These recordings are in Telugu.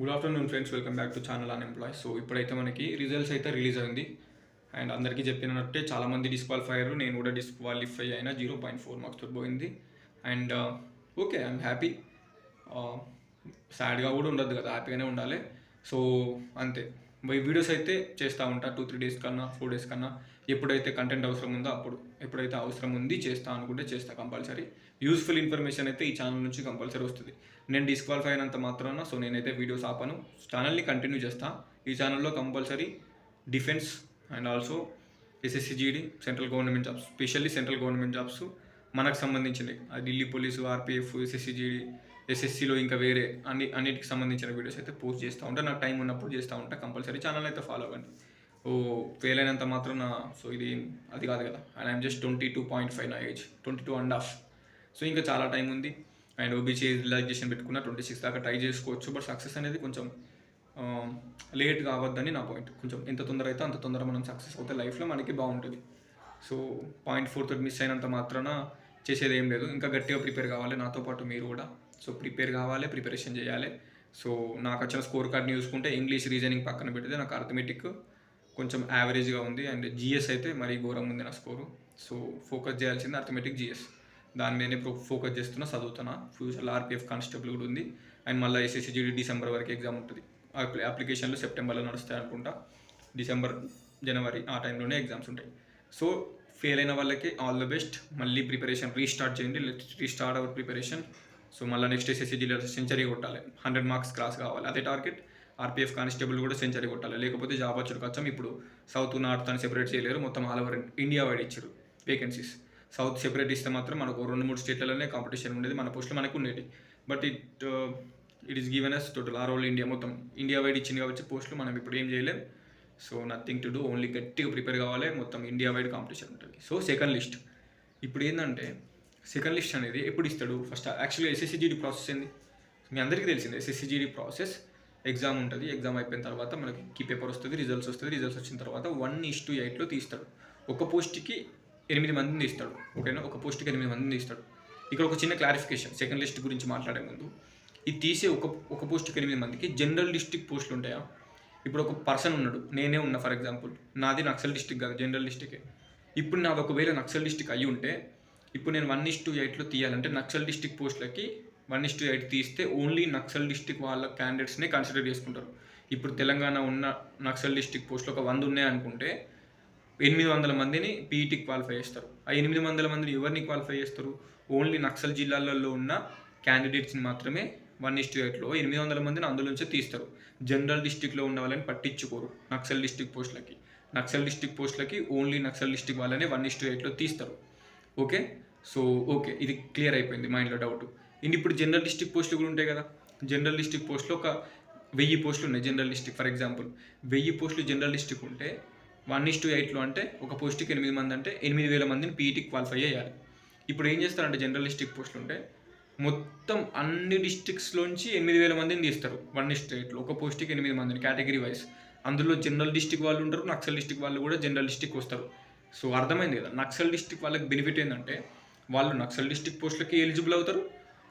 Good afternoon friends welcome back to channel un employ so ఇప్పుడైతే మనకి రిజల్ట్స్ అయితే రిలీజ్ అయింది. అండ్ అందరికీ చెప్పినట్టే చాలామంది డిస్క్వాలిఫై అయ్యారు నేను కూడా డిస్క్వాలిఫై అయినా జీరో పాయింట్ ఫోర్ మార్క్స్ పోయింది. అండ్ ఓకే ఐఎమ్ హ్యాపీ సాడ్గా కూడా ఉండదు కదా హ్యాపీగానే ఉండాలి. సో అంతే. వీడియోస్ అయితే చేస్తూ ఉంటా. టూ త్రీ డేస్ కన్నా ఫోర్ డేస్ కన్నా. ఎప్పుడైతే కంటెంట్ అవసరం ఉందో అప్పుడు. ఎప్పుడైతే అవసరం ఉంది చేస్తా అనుకుంటే చేస్తా కంపల్సరీ యూస్ఫుల్ ఇన్ఫర్మేషన్ అయితే ఈ ఛానల్ నుంచి కంపల్సరీ వస్తుంది. నేను డిస్క్వాలిఫై అయినంత మాత్రాన సో నేనైతే వీడియోస్ ఆపను. ఛానల్ని కంటిన్యూ చేస్తా. ఈ ఛానల్లో compulsory defence and also SSC GD central government jobs specially central government jobs మనకు సంబంధించినవి. అది Delhi police RPF SSC GD ఎస్ఎస్సిలో ఇంకా వేరే అన్ని అన్నిటికి సంబంధించిన వీడియోస్ అయితే పోస్ట్ చేస్తూ ఉంటా. నాకు టైం ఉన్నప్పుడు చేస్తూ ఉంటా. కంపల్సరీ ఛానల్ అయితే ఫాలో అవ్వండి. ఓ ఫెయిల్ అయినంత మాత్రం నా సో ఇది అది కాదు కదా. And I'm just twenty two point five నా age twenty two and half so ఇంకా చాలా టైం ఉంది. అండ్ ఓబీసీ రిలాక్సేషన్ పెట్టుకున్న ట్వంటీ సిక్స్ దాకా ట్రై చేసుకోవచ్చు. బట్ సక్సెస్ అనేది కొంచెం um, లేట్ కావద్దని నా పాయింట్ కొంచెం ఎంత తొందర అయితే అంత తొందర మనం సక్సెస్ అవుతే లైఫ్లో మనకి బాగుంటుంది. సో పాయింట్ ఫోర్ తోటి మిస్ అయినంత మాత్రాన చేసేది ఏం లేదు. ఇంకా గట్టిగా ప్రిపేర్ కావాలి నాతో పాటు మీరు కూడా. సో ప్రిపేర్ కావాలి ప్రిపరేషన్ చేయాలి. సో నాకు వచ్చిన స్కోర్ కార్డ్ని చూసుకుంటే ఇంగ్లీష్ రీజనింగ్ పక్కన పెడితే నాకు అర్థమెటిక్ కొంచెం యావరేజ్గా ఉంది అండ్ జిఎస్ అయితే మరీ ఘోరం ఉంది నా స్కోరు. సో ఫోకస్ చేయాల్సింది అథమెటిక్ జిఎస్. దాని మీదనే ఫోకస్ చేస్తున్నా చదువుతున్నా. ఫ్యూచర్లో ఆర్పిఎఫ్ కానిస్టేబుల్ కూడా ఉంది. అండ్ మళ్ళీ ఎస్ఎస్సిజీడీ డిసెంబర్ వరకు ఎగ్జామ్ ఉంటుంది. అప్లికేషన్లు సెప్టెంబర్లో నడుస్తాయి అనుకుంటా. డిసెంబర్ జనవరి ఆ టైంలోనే ఎగ్జామ్స్ ఉంటాయి. సో ఫెయిల్ అయిన వాళ్ళకి ఆల్ ద బెస్ట్. మళ్ళీ ప్రిపరేషన్ రీస్టార్ట్ చేయండి. Let restart our preparation. So మళ్ళీ నెక్స్ట్ ఎస్ఎస్సిజీలో సెంచరీ కొట్టాలి. హండ్రెడ్ మార్క్స్ క్రాస్ కావాలి. అదే టార్గెట్. ఆర్పీఎఫ్ కానిస్టేబుల్ కూడా సెంచరీ కొట్టాలి. లేకపోతే జాబ్ వచ్చారు కచ్చం ఇప్పుడు సౌత్ నార్త్ అని సెపరేట్ చేయలేరు. మొత్తం ఆల్ ఓవర్ ఇండియా వైడ్ ఇచ్చారు వేకెన్సీస్. సౌత్ సెపరేట్ ఇస్తే మాత్రం మనకు రెండు మూడు స్టేట్లలోనే కాంపిటీషన్ ఉండేది. మన పోస్టులు మనకు ఉండేది but it it is given as total or all India మొత్తం. ఇండియా వైడ్ ఇచ్చింది కాబట్టి పోస్టులు మనం ఇప్పుడు ఏం చేయలేం. So nothing to do. Only గట్టిగా ప్రిపేర్ కావాలి. మొత్తం ఇండియా వైడ్ కాంపిటీషన్ ఉంటుంది. So second list. ఇప్పుడు ఏంటంటే సెకండ్ లిస్ట్ అనేది ఎప్పుడు ఇస్తాడు? ఫస్ట్ యాక్చువల్గా ఎస్ఎస్సిజిడి ప్రాసెస్ ఏంది? మీ అందరికీ తెలిసింది ఎస్ఎస్సిజిడి ప్రాసెస్ ఎగ్జామ్ ఉంటుంది ఎగ్జామ్ అయిపోయిన తర్వాత మనకి కీ పేపర్ వస్తుంది రిజల్ట్స్ వస్తుంది రిజల్ట్స్ వచ్చిన తర్వాత వన్ ఇస్ టు ఎయిట్లో తీస్తాడు. ఒక పోస్ట్కి ఎనిమిది మందిని తీస్తాడు ఓకేనా? ఒక పోస్ట్కి ఎనిమిది మందిని తీస్తాడు. ఇక్కడ ఒక చిన్న క్లారిఫికేషన్ సెకండ్ లిస్ట్ గురించి మాట్లాడే ముందు ఇది తీసే ఒక ఒక పోస్ట్కి ఎనిమిది మందికి జనరల్ డిస్ట్రిక్ట్ పోస్టులు ఉంటాయా? ఇప్పుడు ఒక పర్సన్ ఉన్నాడు నేనే ఉన్నా ఫర్ ఎగ్జాంపుల్ నాది నక్సల్ డిస్టిక్ కాదు జనరల్ డిస్టికే ఇప్పుడు నాది ఒకవేళ నక్సల్ డిస్టిక్ అయ్యి ఉంటే ఇప్పుడు నేను వన్ ఇస్ టు ఎయిట్లో తీయాలంటే నక్సల్ డిస్టిక్ పోస్టులకి వన్ ఇస్ టు ఎయిట్ తీస్తే ఓన్లీ నక్సల్ డిస్టిక్ వాళ్ళ క్యాండిడేట్స్నే కన్సిడర్ చేసుకుంటారు. ఇప్పుడు తెలంగాణ ఉన్న నక్సల్ డిస్టిక్ పోస్టులు ఒక వంద ఉన్నాయి అనుకుంటే ఎనిమిది వందల మందిని పీఈటీకి క్వాలిఫై చేస్తారు. ఆ ఎనిమిది వందల మందిని ఎవరిని క్వాలిఫై చేస్తారు? ఓన్లీ నక్సల్ జిల్లాలలో ఉన్న క్యాండిడేట్స్ని మాత్రమే వన్ ఇస్ టు ఎయిట్లో ఎనిమిది వందల మందిని అందులోంచే తీస్తారు. జనరల్ డిస్టిక్లో ఉన్న వాళ్ళని పట్టించుకోరు నక్సల్ డిస్టిక్ పోస్టులకి. నక్సల్ డిస్టిక్ పోస్టులకి ఓన్లీ నక్సల్ డిస్టిక్ వాళ్ళనే వన్ ఇస్ టు ఎయిట్లో తీస్తారు. ఓకే? So okay. ఇది క్లియర్ అయిపోయింది. మైండ్లో డౌట్. ఇంక ఇప్పుడు జనరల్ డిస్టిక్ పోస్టులు కూడా ఉంటాయి కదా. జనరల్ డిస్టిక్ పోస్టులు ఒక వెయ్యి పోస్టులు ఉన్నాయి జనరల్ డిస్టిక్ ఫర్ ఎగ్జాంపుల్ వెయ్యి పోస్టులు జనరల్ డిస్టిక్ ఉంటే వన్ ఇస్ టు ఎయిట్లో అంటే ఒక పోస్టుకి ఎనిమిది మంది అంటే ఎనిమిది వేల మందిని పీఈటీకి క్వాలిఫై చేయాలి. ఇప్పుడు ఏం చేస్తారంటే జనరల్ డిస్టిక్ పోస్టులు ఉంటే మొత్తం అన్ని డిస్టిక్స్లోంచి ఎనిమిది వేల మందిని తీస్తారు. వన్ ఇస్ టు ఎయిట్లో ఒక పోస్ట్కి ఎనిమిది మందిని కేటగిరీ వైజ్ అందులో జనరల్ డిస్టిక్ వాళ్ళు ఉంటారు నక్సల్ డిస్టిక్ వాళ్ళు కూడా జనరల్ డిస్టిక్ వస్తారు. సో అర్థమైంది కదా నక్సల్ డిస్టిక్ వాళ్ళకి బెనిఫిట్ ఏంటంటే వాళ్ళు నక్సల్ డిస్టిక్ పోస్టులకి ఎలిజిబుల్ అవుతారు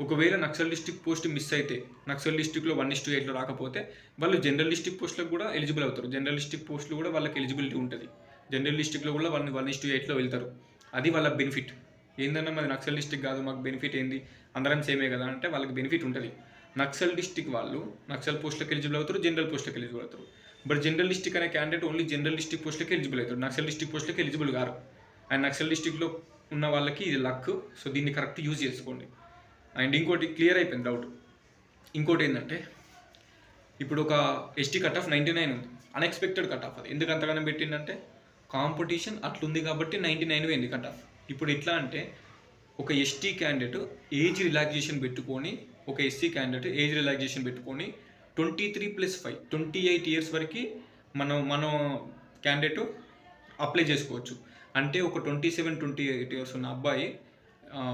ఒకవేళ నక్సల్ డిస్టిక్ పోస్ట్ మిస్ అయితే నక్సల్ డిస్టిక్లో వన్ ఇస్ టూ ఎయిట్లో రాకపోతే వాళ్ళు జనరల్ డిస్టిక్ పోస్టులకు కూడా ఎలిజిబుల్ అవుతారు. జనరల్ డిస్టిక్ పోస్టులు కూడా వాళ్ళకి ఎలిజిబిలిటీ ఉంటుంది. జనరల్ డిస్టిక్లో కూడా వాళ్ళు వన్ ఇస్ టూ ఎయిట్లో వెళ్తారు. అది వాళ్ళ బెనిఫిట్. ఏందన్నా మాది నక్సల్ డిస్టిక్ కాదు మాకు బెనిఫిట్ ఏంది? అందరం సేమే కదా అంటే వాళ్ళకి బెనిఫిట్ ఉంటుంది. నక్సల్ డిస్టిక్ వాళ్ళు నక్సల్ పోస్టులకు ఎలిజిబుల్ అవుతారు జనరల్ పోస్టులకు ఎలిజిబుల్ అవుతారు. బట్ జనరల్ డిస్టిక్ అనే క్యాండిడేట్ ఓన్లీ జనరల్ డిస్టిక్ పోస్టులకు ఎలిజిబుల్ అవుతారు నక్సల్ డిస్టిక్ పోస్టులకు ఎలిజిబుల్ కారు. అండ్ నక్సల్ డిస్టిక్లో ఉన్న వాళ్ళకి ఇది లక్. సో దీన్ని కరెక్ట్ యూజ్ చేసుకోండి. అండ్ ఇంకోటి క్లియర్ అయిపోయింది డౌట్. ఇంకోటి ఏంటంటే ఇప్పుడు ఒక ST cut off ninety nine ఉంది. అన్ఎక్స్పెక్టెడ్ కట్ ఆఫ్ అది. ఎందుకు అంతగానం పెట్టిందంటే కాంపిటీషన్ అట్లుంది కాబట్టి నైంటీ నైన్ పోయింది కట్ ఆఫ్ ఇప్పుడు ఎట్లా అంటే ఒక ఎస్టీ క్యాండిడేట్ ఏజ్ రిలాక్సేషన్ పెట్టుకొని ఒక ఎస్సీ క్యాండిడేట్ ఏజ్ రిలాక్సేషన్ పెట్టుకొని twenty three plus five twenty eight years వరకు మనం మనం క్యాండిడేట్ అప్లై చేసుకోవచ్చు. అంటే ఒక twenty seven twenty eight years ఉన్న అబ్బాయి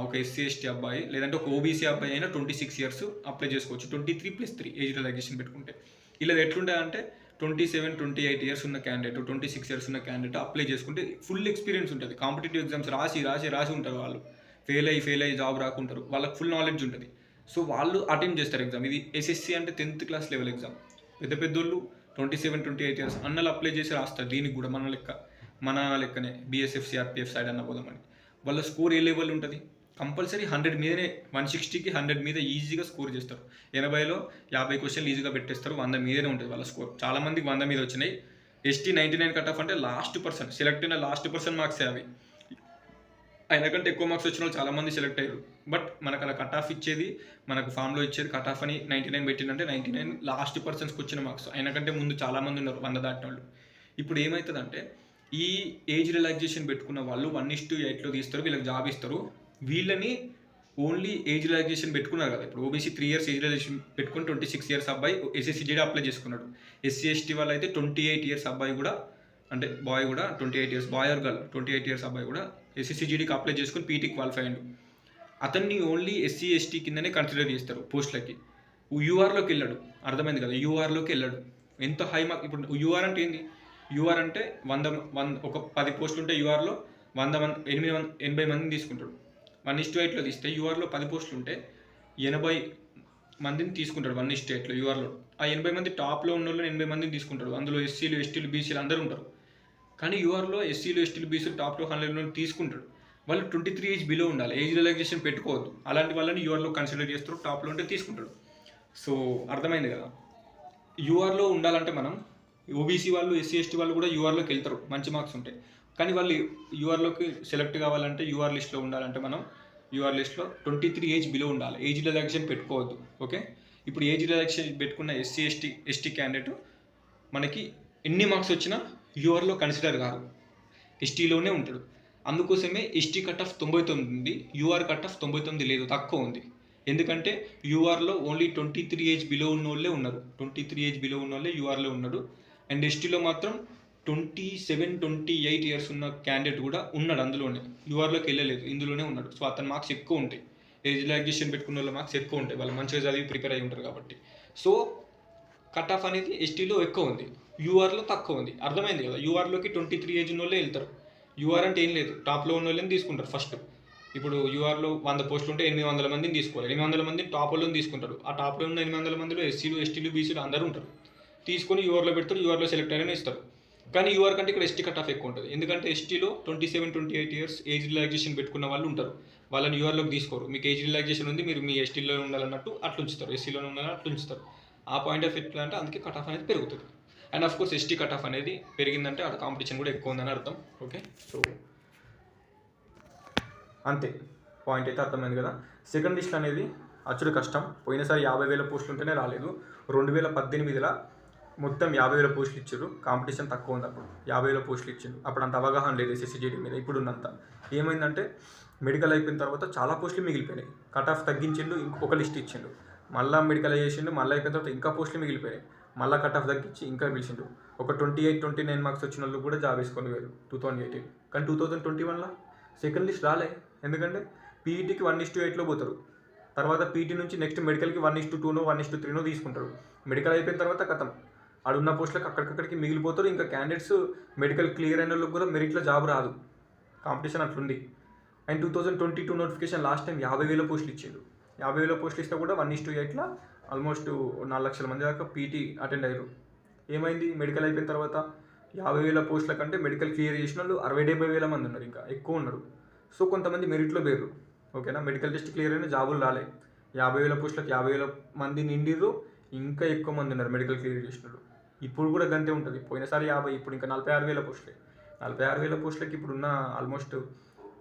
ఒక ఎస్సీ ఎస్టీ అబ్బాయి లేదంటే ఒక ఓబీసీ అబ్బాయి అయినా ట్వంటీ సిక్స్ ఇయర్స్ అప్లై చేసుకోవచ్చు. Twenty three plus three age relaxation పెట్టుకుంటే. ఇలా ఎట్లుంటుంది అంటే twenty seven twenty eight years ఉన్న క్యాండిడేట్ ట్వంటీ సిక్స్ ఇయర్స్ ఉన్న క్యాండిడేట్ అప్లై చేసుకుంటే ఫుల్ ఎక్స్పీరియన్స్ ఉంటుంది. కాంపిటేటివ్ ఎగ్జామ్స్ రాసి రాసి రాసి ఉంటారు వాళ్ళు. ఫెయిల్ అయ్యి ఫెయిల్ అయ్యి జాబ్ రాకుంటారు. వాళ్ళకి ఫుల్ నాలెడ్జ్ ఉంటుంది. సో వాళ్ళు అటెంప్ట్ చేస్తారు ఎగ్జామ్ ఇది ఎస్ఎస్సి అంటే టెన్త్ క్లాస్ లెవెల్ ఎగ్జామ్ పెద్ద పెద్దోళ్ళు twenty seven twenty eight years అన్నలు అప్లై చేసి రాస్తారు. దీనికి కూడా మన లెక్క. మన లెక్కనే బీఎస్ఎఫ్ సిఆర్పిఎఫ్ సైడ్ అన్న పోదామని. వాళ్ళ స్కోర్ ఏ లెవెల్ ఉంటుంది? కంపల్సరీ హండ్రెడ్ మీదనే వన్ సిక్స్టీకి హండ్రెడ్ మీద ఈజీగా స్కోర్ చేస్తారు. ఎనభైలో యాభై క్వశ్చన్లు ఈజీగా పెట్టేస్తారు వంద మీదనే ఉంటుంది వాళ్ళ స్కోర్ చాలామందికి వంద మీద వచ్చినాయి. ST ninety nine cut off అంటే లాస్ట్ పర్సన్ సెలెక్ట్ అయిన లాస్ట్ పర్సన్ మార్క్స్ అవి. ఆయన కంటే ఎక్కువ మార్క్స్ వచ్చిన వాళ్ళు చాలా మంది సెలెక్ట్ అయ్యారు. బట్ మనకు అలా కట్ ఆఫ్ ఇచ్చేది మనకు ఫామ్లో ఇచ్చేది కట్ ఆఫ్ అని నైంటీ నైన్ పెట్టిందంటే నైంటీ నైన్ లాస్ట్ పర్సన్స్కి వచ్చిన మార్క్స్ ఆయన కంటే ముందు చాలామంది ఉన్నారు వంద దాటిన వాళ్ళు ఇప్పుడు ఏమవుతుందంటే ఈ ఏజ్ రిలాక్సేషన్ పెట్టుకున్న వాళ్ళు వన్ ఇస్ టు ఎయిట్లో తీస్తారు వీళ్ళకి జాబ్ ఇస్తారు. వీళ్ళని ఓన్లీ ఏజ్ రిలాక్సేషన్ పెట్టుకున్నారు కదా. ఇప్పుడు OBC three years age relaxation పెట్టుకుని ట్వంటీ సిక్స్ ఇయర్స్ అబ్బాయి ఎస్ఎస్సీజీడీ అప్లై చేసుకున్నాడు. ఎస్సీ ఎస్టీ వాళ్ళు అయితే ట్వంటీ ఎయిట్ ఇయర్స్ అబ్బాయి కూడా అంటే బాయ్ కూడా twenty eight years boy or girl twenty eight years అబ్బాయి కూడా ఎస్ఎస్సీజీడీకి అప్లై చేసుకుని పీటీ క్వాలిఫై అయ్యిండు. అతన్ని ఓన్లీ ఎస్సీ ఎస్టీ కిందనే కన్సిడర్ చేస్తారు పోస్టులకి. యూఆర్లోకి వెళ్ళాడు. అర్థమైంది కదా యూఆర్లోకి వెళ్ళాడు. ఎంత హై మార్క్ ఇప్పుడు యూఆర్ అంటే ఏంది? యూఆర్ అంటే వంద వంద ఒక పది పోస్టులు ఉంటే యూఆర్లో వంద మంది ఎనిమిది మంది ఎనభై మందిని తీసుకుంటాడు. వన్ ఇస్ ఎయిట్లో తీస్తే యూఆర్లో పది పోస్టులు ఉంటే ఎనభై మందిని తీసుకుంటాడు వన్ ఇస్ ఎయిట్లో యూఆర్లో. ఆ ఎనభై మంది టాప్లో ఉన్న వాళ్ళు ఎనభై మందిని తీసుకుంటాడు. అందులో ఎస్సీలు ఎస్టీలు బీసీలు అందరూ ఉంటారు. కానీ యూఆర్లో ఎస్సీలు ఎస్టీలు బీసీలు టాప్ టూ హండ్రెడ్ తీసుకుంటాడు. వాళ్ళు ట్వంటీ త్రీ ఏజ్ బిలో ఉండాలి. ఏజ్ రిలాక్సేషన్ పెట్టుకోవద్దు. అలాంటి వాళ్ళని యూఆర్లో కన్సిడర్ చేస్తారు టాప్లో ఉంటే తీసుకుంటాడు. సో అర్థమైంది కదా? యూఆర్లో ఉండాలంటే మనం ఓబీసీ వాళ్ళు ఎస్సీ ఎస్టీ వాళ్ళు కూడా యూఆర్లోకి వెళ్తారు. మంచి మార్క్స్ ఉంటాయి. కానీ వాళ్ళు యూఆర్లోకి సెలెక్ట్ కావాలంటే యూఆర్ లిస్ట్లో ఉండాలంటే మనం యూఆర్ లిస్ట్లో ట్వంటీ త్రీ ఏజ్ బిలో ఉండాలి. ఏజ్ రిలాక్సేషన్ పెట్టుకోవద్దు. ఓకే ఇప్పుడు ఏజ్ రిలాక్సేషన్ పెట్టుకున్న ఎస్సీ ఎస్టీ ఎస్టీ క్యాండిడేట్ మనకి ఎన్ని మార్క్స్ వచ్చినా యూఆర్లో కన్సిడర్ కాదు. ఎస్టీలోనే ఉంటాడు. అందుకోసమే ఎస్టీ కట్ ఆఫ్ తొంభై తొమ్మిది ఉంది. యూఆర్ కట్ ఆఫ్ తొంభై తొమ్మిది లేదు. తక్కువ ఉంది. ఎందుకంటే యూఆర్లో only twenty three age below ఉన్న వాళ్ళే ఉన్నారు. ట్వంటీ త్రీ ఏజ్ బిలో ఉన్న వాళ్ళే యూఆర్లో ఉన్నాడు. అండ్ ఎస్టీలో మాత్రం twenty seven twenty eight years ఉన్న క్యాండిడేట్ కూడా ఉన్నాడు అందులోనే. యూఆర్లోకి వెళ్ళలేదు ఇందులోనే ఉన్నాడు. సో అతని మార్క్స్ ఎక్కువ ఉంటాయి. ఏజ్ రిలాక్సేషన్ పెట్టుకున్న వాళ్ళ మార్క్స్ ఎక్కువ ఉంటాయి. వాళ్ళు మంచిగా చదివి ప్రిపేర్ అయి ఉంటారు కాబట్టి. సో కట్ ఆఫ్ అనేది ఎస్టీలో ఎక్కువ ఉంది. యూఆర్లో తక్కువ ఉంది. అర్థమైంది కదా? యూఆర్లోకి ట్వంటీ త్రీ ఏజ్ ఉన్న వాళ్ళే వెళ్తారు. యూఆర్ అంటే ఏం లేదు. టాప్లో ఉన్న వాళ్ళని తీసుకుంటారు ఫస్ట్ ఇప్పుడు యూఆర్లో వంద పోస్టులు ఉంటే ఎనిమిది వందల మందిని తీసుకోవాలి. ఎనిమిది వందల మందిని టాప్ వాళ్ళని తీసుకుంటారు ఆ టాప్లో ఉన్న ఎనిమిది వందల మందిలో ఎస్సీలు ఎస్టీలు బీసీలు అందరూ ఉంటారు. తీసుకొని యూఆర్లో పెడతారు యూఆర్లో సెలెక్ట్ అయ్యారని ఇస్తారు. కానీ యూఆర్ కంటే ఇక్కడ ఎస్టీ కట్ ఆఫ్ ఎక్కువ ఉంటుంది. ఎందుకంటే ఎస్టీలో twenty seven twenty eight years age relaxation పెట్టుకున్న వాళ్ళు ఉంటారు. వాళ్ళని యూఆర్లోకి తీసుకోరు. మీకు ఏజ్ రిలాక్సేషన్ ఉంది మీరు మీ ఎస్టీలో ఉండాలన్నట్టు అట్లా ఉంచుతారు ఎస్సీలో ఉండాలని అట్లా ఉంచుతారు ఆ పాయింట్ ఆఫ్ ఎట్లా అంటే అందుకే కట్ ఆఫ్ అనేది పెరుగుతుంది. And of course ST cut off అనేది పెరిగిందంటే అక్కడ కాంపిటీషన్ కూడా ఎక్కువ ఉందని అర్థం. ఓకే సో అంతే. పాయింట్ అయితే అర్థమైంది కదా. సెకండ్ లిస్ట్ అనేది అచ్చుడు కష్టం. పోయినసారి యాభై వేల పోస్టులు ఉంటేనే రాలేదు. రెండు వేల పద్దెనిమిదిలో మొత్తం యాభై వేల పోస్టులు ఇచ్చారు. కాంపిటీషన్ తక్కువ ఉంది అప్పుడు యాభై వేల పోస్టులు ఇచ్చిండు అప్పుడు అంత అవగాహన లేదు ఎస్ఎస్సీజీడీ మీద ఇప్పుడు ఉన్నంత ఏమైందంటే మెడికల్ అయిపోయిన తర్వాత చాలా పోస్టులు మిగిలిపోయినాయి. కట్ ఆఫ్ తగ్గించిండు ఇంకొక లిస్ట్ ఇచ్చిండు మళ్ళీ మెడికల్ చేసిండు మళ్ళీ అయిపోయిన తర్వాత ఇంకా పోస్టులు మిగిలిపోయినాయి. మళ్ళీ కట్ ఆఫ్ తగ్గించి ఇంకా పిలిచిండు ఒక twenty eight twenty nine marks వచ్చిన వాళ్ళు కూడా జాబ్ వేసుకొని వేరు టూ థౌసండ్ ఎయిటీన్. కానీ టూ థౌసండ్ ట్వంటీ వన్లో సెకండ్ లిస్ట్ రాలే. ఎందుకంటే పీఈటీకి వన్ ఇస్ టు ఎయిట్లో పోతారు. తర్వాత పీటీ నుంచి నెక్స్ట్ మెడికల్కి వన్ ఇస్ టు టూనో వన్ ఇస్ టూ త్రీనో తీసుకుంటారు. మెడికల్ అయిపోయిన తర్వాత కథం అడున్న పోస్టులకు అక్కడికక్కడికి మిగిలిపోతారు. ఇంకా క్యాండిడేట్స్ మెడికల్ క్లియర్ అయిన వాళ్ళకి కూడా మెరిట్లో జాబ్ రాదు. కాంపిటీషన్ అట్లుంది. And two thousand twenty two notification last time యాభై వేల పోస్టులు ఇచ్చిండు. యాభై వేల పోస్టులు ఇస్తే కూడా వన్ ఇస్ టూ ఎయిట్లో ఆల్మోస్ట్ నాలుగు లక్షల మంది దాకా పీటీ అటెండ్ అయ్యారు. ఏమైంది? మెడికల్ అయిపోయిన తర్వాత యాభై వేల పోస్టుల కంటే మెడికల్ క్లియర్ చేసిన వాళ్ళు అరవై డెబ్బై వేల మంది ఉన్నారు ఇంకా ఎక్కువ ఉన్నారు. సో కొంతమంది మెరిట్లో పేరు ఓకేనా మెడికల్ టెస్ట్ క్లియర్ అయిన జాబులు రాలే. యాభై వేల పోస్టులకు యాభై వేల మంది నిండిరు ఇంకా ఎక్కువ మంది ఉన్నారు మెడికల్ క్లియర్ చేసిన వాళ్ళు ఇప్పుడు కూడా గంతే ఉంటుంది. పోయినసారి యాభై ఇప్పుడు ఇంకా నలభై ఆరు వేల పోస్టులే. నలభై ఆరు వేల పోస్టులకి ఇప్పుడున్న ఆల్మోస్ట్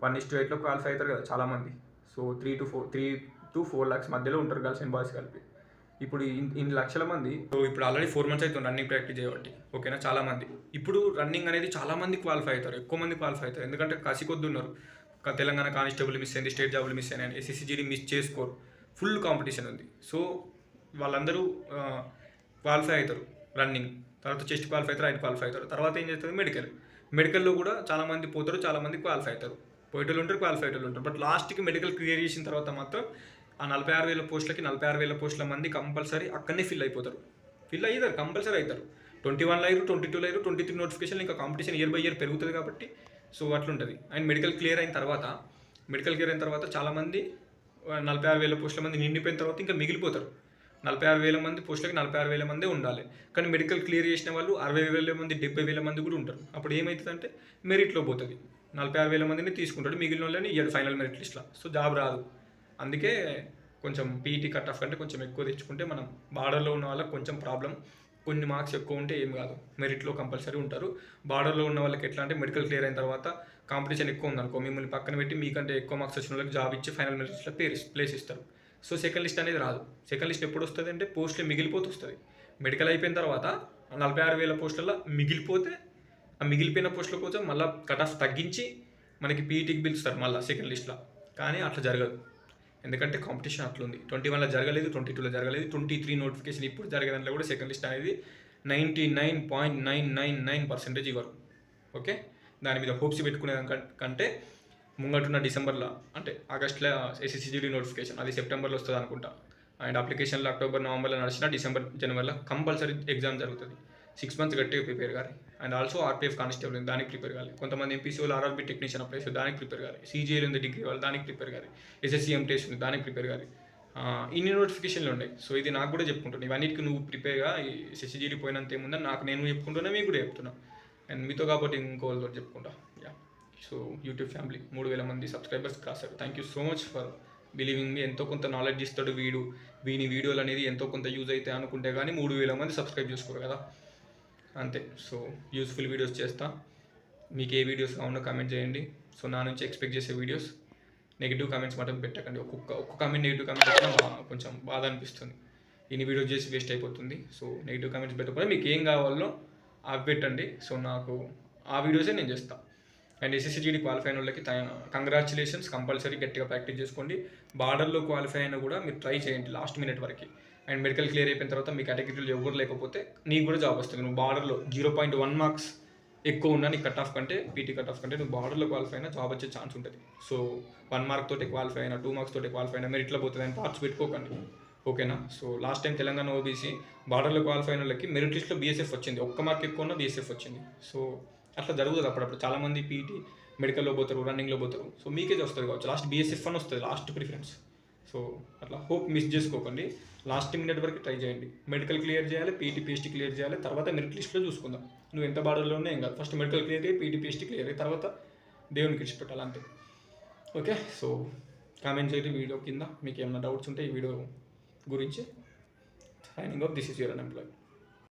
వన్ ఇస్ టు ఎయిట్లో క్వాలిఫై అవుతారు కదా చాలామంది. So three to four three to four lakhs మధ్యలో ఉంటారు గర్ల్స్ అండ్ బాయ్స్ కలిపి. ఇప్పుడు ఇన్ని లక్షల మంది సో ఇప్పుడు ఆల్రెడీ ఫోర్ మంత్స్ అవుతుంది రన్నింగ్ ప్రాక్టీస్ చేయబట్టి. ఓకేనా? చాలా మంది ఇప్పుడు రన్నింగ్ అనేది చాలా మంది క్వాలిఫై అవుతారు. ఎక్కువ మంది క్వాలిఫై అవుతారు. ఎందుకంటే కసికొద్దు ఉన్నారు. తెలంగాణ కానిస్టేబుల్ మిస్ అయింది స్టేట్ జాబులు మిస్ అయినాయి ఎస్ఎస్సీజీడీ మిస్ చేసుకోరు. ఫుల్ కాంపిటీషన్ ఉంది. సో వాళ్ళందరూ క్వాలిఫై అవుతారు. రన్నింగ్ తర్వాత చెస్ట్ క్వాలిఫై అవుతారు ఆయన క్వాలిఫై అవుతారు తర్వాత ఏం చేస్తుంది మెడికల్. మెడికల్లో కూడా చాలా మంది పోతారు చాలామంది క్వాలిఫై అవుతారు పోయేటోళ్ళు ఉంటారు క్వాలిఫై అయ్యేటోళ్ళు ఉంటారు. బట్ లాస్ట్కి మెడికల్ క్లియర్ చేసిన తర్వాత మాత్రం ఆ నలభై ఆరు వేల పోస్టులకి నలభై ఆరు వేల పోస్టుల మంది కంపల్సరీ అక్కడనే ఫిల్ అయిపోతారు. ఫిల్ అయ్యారు కంపల్సరీ అవుతారు ట్వంటీ వన్ అయ్యారు ట్వంటీ టూ అయ్యారు ట్వంటీ త్రీ నోటిఫికేషన్ ఇంకా కాంపిటీషన్ ఇయర్ బై ఇయర్ పెరుగుతుంది కాబట్టి సో అట్లుంటుంది. అండ్ మెడికల్ క్లియర్ అయిన తర్వాత మెడికల్ క్లియర్ అయిన తర్వాత చాలామంది నలభై ఆరు వేల పోస్టుల మంది నిండిపోయిన తర్వాత ఇంకా మిగిలిపోతారు. నలభై ఆరు వేల మంది పోస్టులకి నలభై ఆరు వేల మందే ఉండాలి. కానీ మెడికల్ క్లియర్ చేసిన వాళ్ళు అరవై వేల మంది డెబ్బై వేల మంది కూడా ఉంటారు. అప్పుడు ఏమవుతుందంటే మెరిట్లో పోతుంది. నలభై ఆరు వేల మందిని తీసుకుంటాడు. మిగిలిన వాళ్ళని ఇయ్యాడు ఫైనల్ మెరిట్ లిస్ట్లో. సో జాబ్ రాదు. అందుకే కొంచెం పీఈటీ కట్ ఆఫ్ కంటే కొంచెం ఎక్కువ తెచ్చుకుంటే మనం బార్డర్లో ఉన్న వాళ్ళకి కొంచెం ప్రాబ్లం కొన్ని మార్క్స్ ఎక్కువ ఉంటే ఏం కాదు. మెరిట్లో కంపల్సరీ ఉంటారు. బార్డర్లో ఉన్న వాళ్ళకి ఎట్లా అంటే మెడికల్ క్లియర్ అయిన తర్వాత కాంపిటీషన్ ఎక్కువ ఉందనుకో మిమ్మల్ని పక్కన పెట్టి మీకంటే ఎక్కువ మార్క్స్ వచ్చిన వాళ్ళకి జాబ్ ఇచ్చి ఫైనల్ మెరిట్స్లో పేరు ప్లేస్ ఇస్తారు. సో సెకండ్ లిస్ట్ అనేది రాదు. సెకండ్ లిస్ట్ ఎప్పుడు వస్తుంది అంటే పోస్టులు మిగిలిపోతూ వస్తుంది. మెడికల్ అయిపోయిన తర్వాత నలభై ఆరు వేల పోస్టులలో మిగిలిపోతే ఆ మిగిలిపోయిన పోస్టుల కోసం మళ్ళీ కట్ ఆఫ్ తగ్గించి మనకి పీఈటీకి పిలుస్తారు మళ్ళీ సెకండ్ లిస్ట్లో. కానీ అట్లా జరగదు. ఎందుకంటే కాంపిటీషన్ అట్లుంది. ట్వంటీ వన్లో జరగలేదు ట్వంటీ టూలో జరగలేదు ట్వంటీ త్రీ నోటిఫికేషన్ ఇప్పుడు జరిగే దాంట్లో కూడా సెకండ్ లిస్ట్ అనేది ninety nine point nine nine nine percentage ఇవ్వరు. ఓకే? దాని మీద హోప్స్ పెట్టుకునే కంటే ముంగటున్న డిసెంబర్లో అంటే ఆగస్ట్లో ఎస్ఎస్సిజీడీ నోటిఫికేషన్ అది సెప్టెంబర్లో వస్తుంది అనుకుంటా. అండ్ అప్లికేషన్లో అక్టోబర్ నవంబర్లో నడిచిన డిసెంబర్ జనవరిలో కంపల్సరీ ఎగ్జామ్ జరుగుతుంది. సిక్స్ మంత్స్ గట్టిగా ప్రిపేర్ కాలి అండ్ ఆల్సో ఆర్పిఎఫ్ కానిస్టేబుల్ ఉంది దానికి ప్రిపేర్ కాలి కొంతమంది ఎంపీసీ వాళ్ళు ఆర్ఆర్బీ టెక్నీషియన్ అప్లై చేస్తారు దానికి ప్రిపేర్ కాలి సీజీఎల్ ఉంది డిగ్రీ వాళ్ళు దానికి ప్రిపేర్ కాలి ఎస్ఎస్సీ ఎంటేస్ ఉంది దానికి ప్రిపేర్ కాలి ఇన్ని నోటిఫికేషన్లు ఉన్నాయి. సో ఇది నాకు కూడా చెప్పుకుంటున్నాను ఇవన్నిటికి నువ్వు ప్రిపేర్గా ఈ ఎస్ఎస్సీజీడీ పోయినంత ఏముందని నాకు నేను చెప్పుకుంటున్నా మీకు కూడా చెప్తున్నా. అండ్ మీతో కాబట్టి ఇంకో వాళ్ళతో చెప్పుకుంటా. యా సో యూట్యూబ్ ఫ్యామిలీ మూడు వేల మంది subscribers కాసారు. Thank you so much for believing మీ ఎంతో కొంత నాలెడ్జ్ ఇస్తాడు వీడు. వీని వీడియోలు అనేది ఎంతో కొంత యూజ్ అయితే అనుకుంటే కానీ మూడు వేల మంది సబ్స్క్రైబ్ చేసుకోరు కదా. అంతే. సో యూస్ఫుల్ వీడియోస్ చేస్తా. మీకు ఏ వీడియోస్ కావాలో కామెంట్ చేయండి. సో నా నుంచి ఎక్స్పెక్ట్ చేసే వీడియోస్ నెగిటివ్ కామెంట్స్ మాత్రం పెట్టకండి. ఒక్కొక్క ఒక్క కామెంట్ నెగిటివ్ కామెంట్ పెట్టినా కొంచెం బాధ అనిపిస్తుంది. ఇన్ని వీడియోస్ చేసి వేస్ట్ అయిపోతుంది. సో నెగిటివ్ కామెంట్స్ పెట్టకపోతే మీకు ఏం కావాలో అవి పెట్టండి. సో నాకు ఆ వీడియోసే నేను చేస్తాను అండ్ ఎస్ఎస్సిజీడి క్వాలిఫై అయిన వాళ్ళకి కంగ్రాచులేషన్స్ కంపల్సరీ గట్టిగా ప్రాక్టీస్ చేసుకోండి. బార్డర్లో క్వాలిఫై అయినా కూడా మీరు ట్రై చేయండి లాస్ట్ మినిట్ వరకు. అండ్ మెడికల్ క్లియర్ అయిపోయిన తర్వాత మీ కేటగిరీలో ఎవరు లేకపోతే నీకు కూడా జాబ్ వస్తుంది. నువ్వు బార్డర్లో జీరో పాయింట్ వన్ మార్క్స్ ఎక్కువ ఉన్నా నీకు కట్ ఆఫ్ కంటే పీటీ కట్ ఆఫ్ కంటే నువ్వు బార్డర్లో క్వాలిఫై అయినా జాబ్ వచ్చే ఛాన్స్ ఉంటుంది. సో వన్ మార్క్ తోటి క్వాలిఫై అయినా టూ మార్క్స్ తోటి క్వాలిఫై అయినా మెరిట్లో పోతుంది అని పార్ట్స్ పెట్టుకోకండి. ఓకేనా so last time Telangana OBC బార్డర్లో క్వాలిఫై అయిన వాళ్ళకి మెరిట్ లిస్ట్లో బీఎస్ఎఫ్ వచ్చింది. ఒక్క మార్క్ ఎక్కువ ఉన్న బీఎస్ఎఫ్ వచ్చింది. సో అట్లా జరుగుతుంది అప్పుడప్పుడు. చాలామంది పీటీ మెడికల్లో పోతారు రన్నింగ్లో పోతారు. సో మీకే వస్తుంది కావచ్చు. లాస్ట్ బీఎస్ఎఫ్ అని వస్తుంది లాస్ట్ ప్రిఫరెన్స్ సో అట్లా హోప్ మిస్ చేసుకోకండి. లాస్ట్ మినిట్ వరకు ట్రై చేయండి. మెడికల్ క్లియర్ చేయాలి పీటీ పిహెచ్టీ క్లియర్ చేయాలి. తర్వాత మెరిట్ లిస్ట్లో చూసుకుందాం. నువ్వు ఎంత బార్డర్లో ఉన్నా ఏం కాదు. ఫస్ట్ మెడికల్ క్లియర్ అయ్యి పీటీ పిహెచ్టీ క్లియర్ అయ్యి తర్వాత దేవునికి ఇచ్చిపెట్టాలి అంతే. ఓకే సో కామెంట్ చేయండి వీడియో కింద. మీకు ఏమైనా డౌట్స్ ఉంటే ఈ వీడియో గురించి signing off this is your unemployed